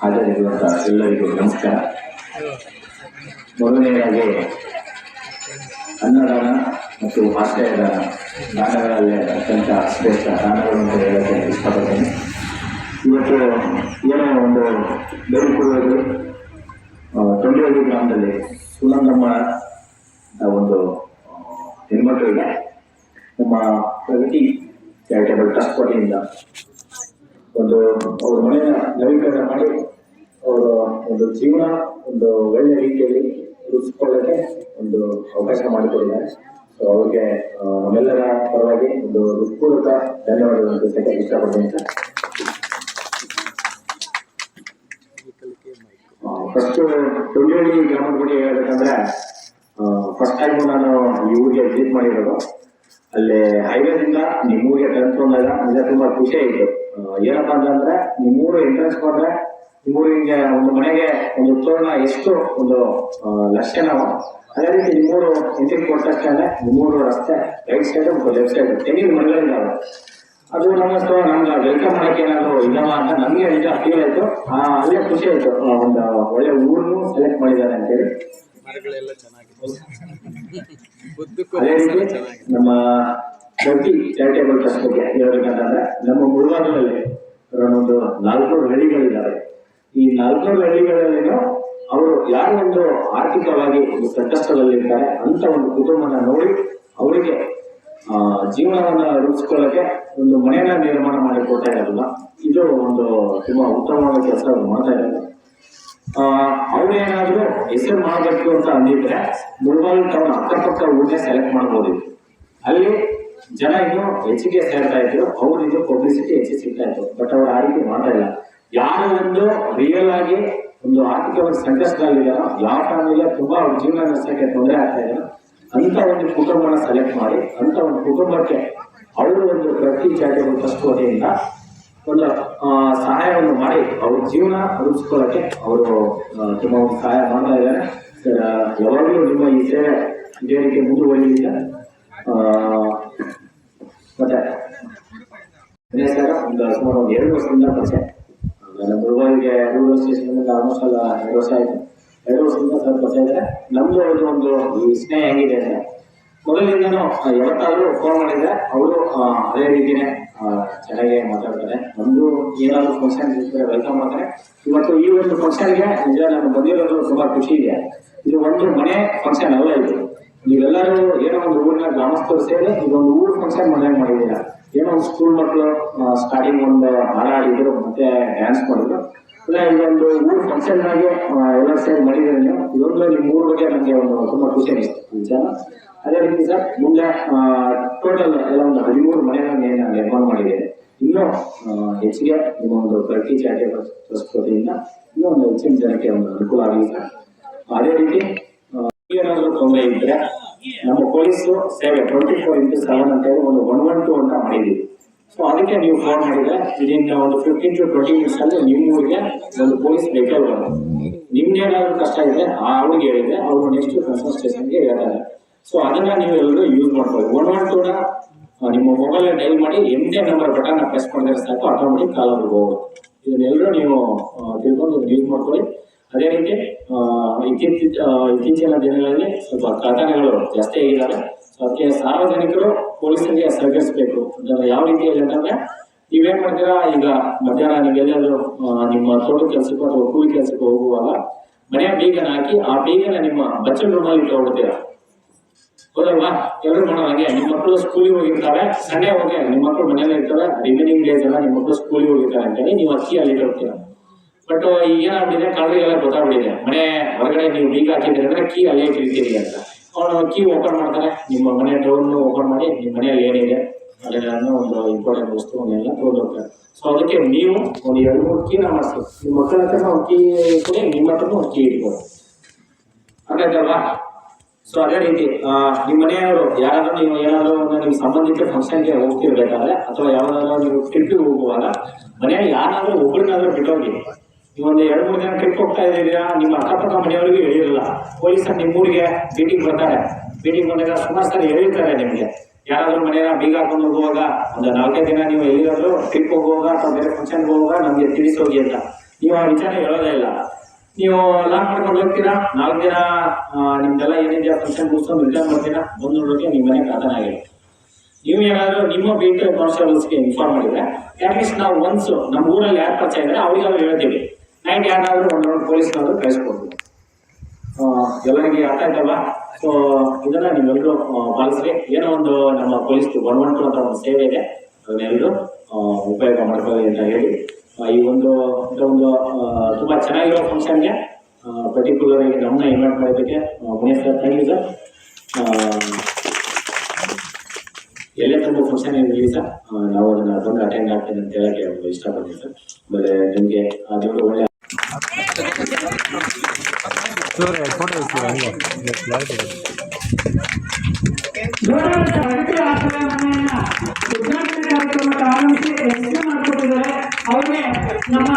ಹಾಜರಿರುವಂತ ಎಲ್ಲರಿಗೂ ನಮಸ್ಕಾರ. ಮೊದಲನೆಯದಾಗಿ ಅನ್ನದಾನ ಮತ್ತು ಆಶ್ರಯದಾನ ದಾನಗಳಲ್ಲಿ ಅತ್ಯಂತ ಶ್ರೇಷ್ಠ ದಾನಗಳು ಅಂತ ಹೇಳಕ್ಕೆ ಇಷ್ಟಪಡ್ತೇನೆ. ಇವತ್ತು ಏನೋ ಒಂದು ಬೇಡಿಕೊಳ್ಳೋದು ತೊಂಡೆಹಳ್ಳಿ ಗ್ರಾಮದಲ್ಲಿ ಸುನಂದಮ್ಮ ಒಂದು ಇದೆ. ನಮ್ಮ ಪ್ರಗತಿ ಚಾರಿಟೇಬಲ್ ಟ್ರಸ್ಟ್ ವತಿಯಿಂದ ಒಂದು, ಅವ್ರ ಮನೆಯ ನವೀಕರಣ ಮಾಡಿ ಅವರ ಒಂದು ಜೀವನ, ಒಂದು ಒಳ್ಳೆ ರೀತಿಯಲ್ಲಿ ರೂಪಿಸಿಕೊಳ್ಳಕ್ಕೆ ಒಂದು ಅವಕಾಶ ಮಾಡಿಕೊಟ್ಟಿದ್ದಾರೆ. ಸೊ ಅವ್ರಿಗೆ ನಮ್ಮೆಲ್ಲರ ಪರವಾಗಿ ಒಂದು ಹೃತ್ಪೂರ್ವಕ ಧನ್ಯವಾದಗಳನ್ನು ತಿಳಿಸಕ್ಕೆ ಇಷ್ಟಪಡ್ತೀನಿ ಫಸ್ಟ್ ತೊಂಡಿಹಳ್ಳಿ ಗ್ರಾಮದ ಬಗ್ಗೆ ಹೇಳ್ಬೇಕಂದ್ರೆ ಫಸ್ಟ್ ಟೈಮ್ ನಾನು ಈ ಊರಿಗೆ ವಿಸಿಟ್ ಮಾಡಿರೋದು. ಅಲ್ಲಿ ಹೈವೇದಿಂದ ನಿಮ್ಮ ಊರಿಗೆ ಟರ್ನ್ ಬಂದಾಗ ನಿಜ ತುಂಬಾ ಖುಷಿ ಆಯ್ತು. ಏನಪ್ಪಾ ಅಂತಂದ್ರೆ ನಿಮ್ಮೂರು ಎಂಟ್ರೆನ್ಸ್ ಮೂರು ನಿಮ್ಮೂರಿಗೆ ಒಂದು ಮನೆಗೆ ಒಂದು ತೋರಣ ಎಷ್ಟು ಒಂದು ಆ, ಲಕ್ಷಣವ ಅದೇ ರೀತಿ ನಿಮ್ಮೂರು ಎಂಟ್ರಿ ಕೊಟ್ಟ ತಕ್ಷಣ ನಿಮ್ಮೂರು ರಸ್ತೆ ರೈಟ್ ಸೈಡ್ ಮತ್ತು ಲೆಫ್ಟ್ ಸೈಡ್ ತೆಂಗಿನ ಮರಗಳಿದ್ದಾವೆ ಅದು ನಮ್ಮ ಸ್ಥಳ ನಮ್ಗೆ ವೆಲ್ಕಮ್ ಮಾಡಕ್ಕೆ ಏನಾದ್ರು ಇಲ್ಲವ ಅಂತ ನಮ್ಗೆ ನಿಜ ಫೀಲ್ ಆಯ್ತು. ಆ, ಅಲ್ಲೇ ಖುಷಿ ಆಯ್ತು. ಒಂದು ಒಳ್ಳೆ ಊರನ್ನು ಸೆಲೆಕ್ಟ್ ಮಾಡಿದ್ದಾರೆ ಅಂತೇಳಿ. ಅದೇ ರೀತಿ ನಮ್ಮ ಪ್ರತಿ ಚಾರಿಟೇಬಲ್ ಟ್ರಸ್ಟ್ ಬಗ್ಗೆ ಹೇಳಬೇಕಾದ್ರೆ ನಮ್ಮ ಮುಳುವಾಗದಲ್ಲಿ ಒಂದು ನಾಲ್ಕೂರು ಹಳ್ಳಿಗಳಿದ್ದಾವೆ. ಈ ನಾಲ್ಕೂರು ಹಳ್ಳಿಗಳಲ್ಲಿನೂ ಅವರು ಯಾರು ಒಂದು ಆರ್ಥಿಕವಾಗಿ ಸಂಕಷ್ಟದಲ್ಲಿರ್ತಾರೆ ಅಂತ ಒಂದು ಕುಟುಂಬನ ನೋಡಿ ಅವರಿಗೆ ಜೀವನವನ್ನು ರೂಪಿಸ್ಕೊಳ್ಳಕ್ಕೆ ಒಂದು ಮನೆಯನ್ನ ನಿರ್ಮಾಣ ಮಾಡಿ ಕೊಡ್ತಾ ಇರಲ್ಲ ಇದು ಒಂದು ತುಂಬಾ ಉತ್ತಮವಾದ ಕೆಲಸ ಮಾಡ್ತಾ ಇರಲ್ಲ ಅವ್ರೇನಾದ್ರೂ ಹೆಸರು ಮಾಡಬೇಕು ಅಂತ ಅಂದಿದ್ರೆ ಮುಳಬಾಲ್ ಟೌನ್ ಅಕ್ಕಪಕ್ಕ ಊರನ್ನೇ ಸೆಲೆಕ್ಟ್ ಮಾಡ್ಬೋದಿತ್ತು. ಅಲ್ಲಿ ಜನ ಇನ್ನು ಹೆಚ್ಚಿಗೆ ಸೇರ್ತಾ ಇದ್ರು. ಅವ್ರಿಗೆ ಪಬ್ಲಿಸಿಟಿ ಹೆಚ್ಚು ಸಿಗ್ತಾ ಇತ್ತು ಬಟ್ ಅವ್ರು ಆ ರೀತಿ ಮಾಡ್ತಾ ಇಲ್ಲ ಯಾರು ಒಂದು ರಿಯಲ್ ಆಗಿ ಒಂದು ಆರ್ಥಿಕವಾಗಿ ಸಂಕಷ್ಟದಲ್ಲಿದ್ದಾರೋ ಯಾವ ಟೈಮಲ್ಲಿ ತುಂಬಾ ಅವ್ರ ಜೀವನ ನಷ್ಟಕ್ಕೆ ತೊಂದರೆ ಆಗ್ತಾ ಇದೆ ಅಂತ ಒಂದು ಕುಟುಂಬನ ಸೆಲೆಕ್ಟ್ ಮಾಡಿ ಅಂತ ಒಂದು ಕುಟುಂಬಕ್ಕೆ ಅವರು ಒಂದು ಪ್ರತಿ ಜಾತಿ ಟ್ರಸ್ಟ್ ಒಂದು ಆ, ಸಹಾಯವನ್ನು ಮಾಡಿ ಅವ್ರ ಜೀವನ ರೂಪಿಸ್ಕೊಳ್ಳಕ್ಕೆ ಅವರು ತುಂಬಾ ಒಂದು ಸಹಾಯ ಮಾಡ್ತಾ ಇದ್ದಾರೆ. ಯಾವಾಗಲೂ ನಿಮ್ಮ ಈ ಸೇವೆ ಇದೇ ರೀತಿ ಮುಂದುವರಿಲಿಲ್ಲ ಮತ್ತೆ ದಿನೇಶ್ ಒಂದು ಎರಡು ವರ್ಷದಿಂದ ಪರಿಚಯ ಆಮೇಲೆ ಗುರುಗಳಿಗೆ ಎರಡು ಸ್ಟೇಷನ್ ಆಲ್ಮೋಸ್ಟ್ ಅಲ್ಲ ಎರಡು ವರ್ಷ ಆಯಿತು. ಎರಡು ವರ್ಷದಿಂದ ಸರ್ ಪರಿಚಯ ಇದ್ದಾರೆ ನಮ್ದು ಅವ್ರದ್ದು ಒಂದು ಈ ಸ್ನೇಹ ಹೆಂಗಿದೆ ಅಂದ್ರೆ ಮೊದಲಿಂದನೂ ಯಾವತ್ತಾದ್ರೂ ಫೋನ್ ಮಾಡಿದ್ರೆ ಅವರು ಅದೇ ರೀತಿನೇ ಆ, ಚೆನ್ನಾಗಿ ಮಾತಾಡ್ತಾರೆ. ನಮ್ದು ಏನಾದರೂ ಫಂಕ್ಷನ್ ಇರ್ತಾರೆ ವೆಲ್ಕಮ್ ಮಾಡ್ತಾರೆ. ಇವತ್ತು ಈ ಒಂದು ಫಂಕ್ಷನ್ಗೆ ನಿಜ ನಾನು ಬಂದಿರೋದು ತುಂಬಾ ಖುಷಿ ಇದೆ. ಇದು ಒಂದು ಮನೆ ಫಂಕ್ಷನ್ ಅಲ್ಲ ಇದು. ನೀವೆಲ್ಲರೂ ಏನೋ ಒಂದು ಊರಿನ ಗ್ರಾಮಸ್ಥರು ಸೇರಿ ಇದೊಂದು ಊರು ಫಂಕ್ಷನ್ ಮನೆ ಮಾಡಿದ್ದೀರಾ? ಏನೋ ಸ್ಕೂಲ್ ಮಕ್ಕಳು ಸ್ಟಾರ್ಟಿಂಗ್ ಒಂದು ಹಾಡ ಆಡಿದ್ರು ಮತ್ತೆ ಡ್ಯಾನ್ಸ್ ಮಾಡಿದ್ರು. ಇಲ್ಲ ಇದೊಂದು ಊರ್ ಫಂಕ್ಷನ್ ಆಗಿ ಎಲ್ಲ ಸೇರಿ ಮಾಡಿದ್ರೆ ಇದೊಂದು ನಿಮ್ಮ ಊರ್ ಬಗ್ಗೆ ನನಗೆ ಒಂದು ತುಂಬಾ ಖುಷಿ ಅನಿಸ್ತು ವಿಚಾರ ಅದೇ ರೀತಿ ಸರ್, ಮುಂದೆ ಟೋಟಲ್ ಎಲ್ಲ ಒಂದು ಹದಿಮೂರು ಮನೆಗಳನ್ನು ನಾನು ನಿರ್ಮಾಣ ಮಾಡಿದ್ದೇನೆ. ಇನ್ನೂ ಹೆಚ್ಚಿಗೆ ನಿಮ್ಮ ಒಂದು ಪ್ರತಿ ಚಾರಿಟೇಬಲ್ ಟ್ರಸ್ಟ್ ಇನ್ನೂ ಒಂದು ಹೆಚ್ಚಿನ ಜನಕ್ಕೆ ಒಂದು ಅನುಕೂಲ ಆಗಲಿ ಸರ್. ಅದೇ ರೀತಿ ಏನಾದರೂ ತೊಂದರೆ ಇದ್ರೆ ನಮ್ಮ ಪೊಲೀಸು ಸೇವೆ ಟ್ವೆಂಟಿ ಫೋರ್ ಇಂಟು ಸೆವೆನ್ ಅಂತ ಹೇಳಿ ಒಂದು ಒನ್ ಒನ್ ಟು ಅಂತ ಮಾಡಿದ್ದೀವಿ ಸೊ ಅದಕ್ಕೆ ನೀವು ಫೋನ್ ಮಾಡಿದ್ರೆ ಇದನ್ನ ಒಂದು ಫಿಫ್ಟೀನ್ ಟು ಟ್ವೆಂಟಿ ಮಿನಿಟ್ಸ್ ಅಲ್ಲಿ ನಿಮ್ಮ ಊರಿಗೆ ಒಂದು ಪೊಲೀಸ್ ಬೇಕೇ ಬರೋದು ನಿಮ್ದೇನಾದ್ರು ಕಷ್ಟ ಇದೆ, ಆ ಅವ್ರಿಗೆ ಹೇಳಿದ್ರೆ ಅವರು ನೆಕ್ಸ್ಟ್ ಕನ್ಸರ್ನ್ ಸ್ಟೇಷನ್ಗೆ ಹೇಳ್ತಾರೆ. ಸೊ ಅದನ್ನ ನೀವು ಎಲ್ಲರೂ ಯೂಸ್ ಮಾಡ್ಕೊಳ್ಳಿ ಒನ್ ಒನ್ ಟೂನ ನಿಮ್ಮ ಮೊಬೈಲ್ ಡೈಲ್ ಮಾಡಿ ಎಂದೇ ನಂಬರ್ ಬಟನ್ ಪ್ರೆಸ್ ಮಾಡಿದ್ರೆ ಸಾಕು ಆಟೋಮೆಟಿಕ್ ಕಾಲ್ ಹೋಗುತ್ತೆ. ಇದನ್ನೆಲ್ಲರೂ ನೀವು ತಿಳ್ಕೊಂಡು ಯೂಸ್ ಮಾಡ್ಕೊಳ್ಳಿ. ಅದೇ ರೀತಿ ಆ, ಇತ್ತೀಚ ಆ, ಇತ್ತೀಚಿನ ದಿನಗಳಲ್ಲಿ ಸ್ವಲ್ಪ ಘಟನೆಗಳು ಜಾಸ್ತಿ ಆಗಿದ್ದಾವೆ. ಅದಕ್ಕೆ ಸಾರ್ವಜನಿಕರು ಪೊಲೀಸರಿಗೆ ಸಹಕರಿಸಬೇಕು. ಅಂತಂದ್ರೆ ಯಾವ ರೀತಿಯಲ್ಲಿ ಅಂತಂದ್ರೆ ನೀವೇನ್ ಮಾಡ್ತೀರಾ? ಈಗ ಮಧ್ಯಾಹ್ನ ನೀವೆಲ್ಲಾದ್ರೂ ನಿಮ್ಮ ತೋಟದ ಕೆಲಸಕ್ಕೂ ಅಥವಾ ಕೂಲಿ ಕೆಲಸಕ್ಕೆ ಹೋಗುವಾಗ ಮನೆಯ ಬೀಗನ ಹಾಕಿ ಆ ಬೀಗನ ನಿಮ್ಮ ಬಚ್ಚಲ್ ರೂಮಲ್ಲಿ ಇಟ್ಕೊಬಿಡ್ತೀರಾ ಹೌದಲ್ವಾ ಎಲ್ಲರೂ ಮಾಡೋ ಹಾಗೆ. ನಿಮ್ಮ ಮಕ್ಕಳು ಸ್ಕೂಲಿಗೆ ಹೋಗಿರ್ತಾರೆ. ಸಂಡೇ ಹೋಗಿ ನಿಮ್ಮ ಮಕ್ಕಳು ಮನೇಲಿ ಇರ್ತಾರೆ. ರಿಮೈನಿಂಗ್ ಡೇಸ್ ಎಲ್ಲ ನಿಮ್ಮ ಮಕ್ಕಳು ಸ್ಕೂಲಿಗೆ ಹೋಗಿರ್ತಾರೆ ಅಂತೇಳಿ ನೀವು ಅಕ್ಕಿ ಅಲ್ಲಿ ಇಟ್ಟಿರ್ತೀರ ಬಟ್ ಈಗ ಏನಾಗ್ಬಿಟ್ಟಿದೆ ಕಳ್ಳರಿಗೆಲ್ಲ ಗೊತ್ತಾಗ್ಬಿಟ್ಟಿದೆ. ಮನೆ ಹೊರಗಡೆ ನೀವು ಬೀಗ ಹಾಕಿದ್ರೆ ಅಂದ್ರೆ ಕೀ ಅಲ್ಲೇ ಇಟ್ಟಿರ್ತೀರಿ ಅಂತ. ಅವನು ಕೀ ಓಪನ್ ಮಾಡ್ತಾನೆ ನಿಮ್ಮ ಮನೆ ಡೋರ್ನು ಓಪನ್ ಮಾಡಿ, ನಿಮ್ಮ ಮನೆಯಲ್ಲಿ ಏನಿದೆ? ಅದನ್ನ ಒಂದು ಇಂಪಾರ್ಟೆಂಟ್ ವಸ್ತುವನ್ನೆಲ್ಲ ತಗೊಂಡು ತೊಗೊಂಡೋಗ್ತಾರೆ ಸೊ ಅದಕ್ಕೆ ನೀವು ಒಂದು ಎರಡು ಮೂರು ಕೀನ ಮಾಡಿಸ್ಬೇಕು ನಿಮ್ಮ ಮಕ್ಕಳ ಹತ್ರ ನಾವು ಕೀ ಕೊಡಿ, ನಿಮ್ಮ ಹತ್ರ ಒಂದು ಕೀ ಇಟ್ಕೊಳ್ಳಿ ಅರ್ಥಾಯ್ತಲ್ವಾ? ಸೊ ಅದೇ ರೀತಿ ನಿಮ್ಮ ಮನೆಯವರು, ಯಾರಾದ್ರೂ ನೀವು ಏನಾದರೂ ನಿಮ್ಮ ಸಂಬಂಧಿತ ಫಂಕ್ಷನ್ಗೆ ಹೋಗ್ತಿರ್ಬೇಕಾದ್ರೆ, ಅಥವಾ ಯಾವ್ದಾದ್ರು ನೀವು ಟ್ರಿಪ್ಗೆ ಹೋಗುವಾಗ, ಮನೆಯಲ್ಲಿ ಯಾರಾದರೂ ಒಬ್ಬರನ್ನಾದ್ರೂ ಬಿಟ್ಟೋಗಿ ನೀವು ಒಂದು ಎರಡು ಮೂರು ದಿನ ಟ್ರಿಪ್ ಹೋಗ್ತಾ ಇದ್ದೀರಾ? ನಿಮ್ಮ ಅಕ್ಕಪಕ್ಕ ಮನೆಯವರಿಗೂ ಹೇಳಿರಲ್ಲ ಪೊಲೀಸರು ನಿಮ್ಮ ಊರಿಗೆ ಮೀಟಿಂಗ್ ಬರ್ತಾರೆ ಮೀಟಿಂಗ್ ಬಂದಾಗ ಸುಮಾರು ಸಲ ಹೇಳಿರ್ತಾರೆ ನಿಮಗೆ. ಯಾರಾದರೂ ಮನೆಯ ಬೀಗ ಹಾಕೊಂಡು ಹೋಗುವಾಗ, ಒಂದು ನಾಲ್ಕೈದು ದಿನ ನೀವು ಎಲ್ಲಿಗಾದರೂ ಟ್ರಿಪ್ ಹೋಗುವಾಗ ಅಥವಾ ಬೇರೆ ಫಂಕ್ಷನ್ಗೆ ಹೋಗುವಾಗ ನಮಗೆ ತಿಳಿಸೋಗಿ ಅಂತ. ನೀವು ಆ ವಿಚಾರ ಹೇಳೋದೇ ಇಲ್ಲ. ನೀವು ಲಾಕ್ ಮಾಡ್ಕೊಂಡು ಹೋಗ್ತೀರಾ? ನಾಲ್ಕು ದಿನ ನಿಮ್ದೆಲ್ಲ ಏನಿದೆಯಾ ಫಂಕ್ಷನ್ ಮುಗಿಸ್ಕೊಂಡು ರಿಟರ್ನ್ ಮಾಡ್ತೀರಾ ಬಂದು ನೋಡೋಕೆ ನಿಮ್ಮ ಮನೆ ಕಥನ ನೀವು ಏನಾದರೂ ನಿಮ್ಮ ಬೀಟ್ ಕಾನ್ಸ್ಟೇಬಲ್ಸ್ಗೆ ಇನ್ಫಾರ್ಮ್ ಮಾಡಿದ್ರೆ ಅಟ್ಲೀಸ್ಟ್ ನಾವು ಒನ್ಸ್ ನಮ್ಮ ಊರಲ್ಲಿ ಯಾರು ಪರಿಚಯ ಇದ್ದಾರೆ ಅವ್ರಿಗೆ ಅವ್ರು ಹೇಳ್ತೀವಿ. ನೈಟ್ ಯಾರಾದರೂ ಒಂದು ಪೊಲೀಸ್ನಾದರೂ ಕಳಿಸ್ಬೋದು. ಎಲ್ಲರಿಗೆ ಅರ್ಥ ಆಯ್ತಲ್ಲ ಸೊ ಇದನ್ನ ನೀವೆಲ್ಲರೂ ಪಾಲಿಸ್ರಿ. ಏನೋ ಒಂದು ನಮ್ಮ ಪೊಲೀಸ್ ಗೌರ್ಮೆಂಟು ಅಂತ ಒಂದು ಸೇವೆ ಇದೆ. ಅದನ್ನೆಲ್ಲರೂ ಉಪಯೋಗ ಮಾಡ್ಕೊಳ್ಳಿ ಅಂತ ಹೇಳಿ. ಈ ಒಂದು ಒಂದು ತುಂಬಾ ಚೆನ್ನಾಗಿರೋ ಫಂಕ್ಷನ್ಗೆ ಪರ್ಟಿಕ್ಯುಲರ್ ಆಗಿ ನಮ್ಮನ್ನ ಇನ್ವೈಟ್ ಮಾಡೋದಕ್ಕೆ Muniyar sir thank you sir ಎಲ್ಲೇ ತುಂಬ ಫಂಕ್ಷನ್ ಇರಲಿ ಸರ್. ನಾವು ಅದನ್ನು ಬಂದು ಅಟೆಂಡ್ ಆಗ್ತೀನಿ ಅಂತ ಹೇಳಕ್ಕೆ ಇಷ್ಟಪಡ್ತೀನಿ ಸರ್ ಆಮೇಲೆ ನಿಮಗೆ, ಆ, ದೇವರು ಆಶ್ರಯ ಮನೆಯನ್ನ ಉದ್ಘಾಟನೆ ಕಾರ್ಯಕ್ರಮಕ್ಕೆ ಆಗಮಿಸಿ ಯಶಸ್ವಿ ಮಾಡಿಕೊಟ್ಟಿದ್ದಾರೆ ಅವ್ರಿಗೆ ನಮ್ಮ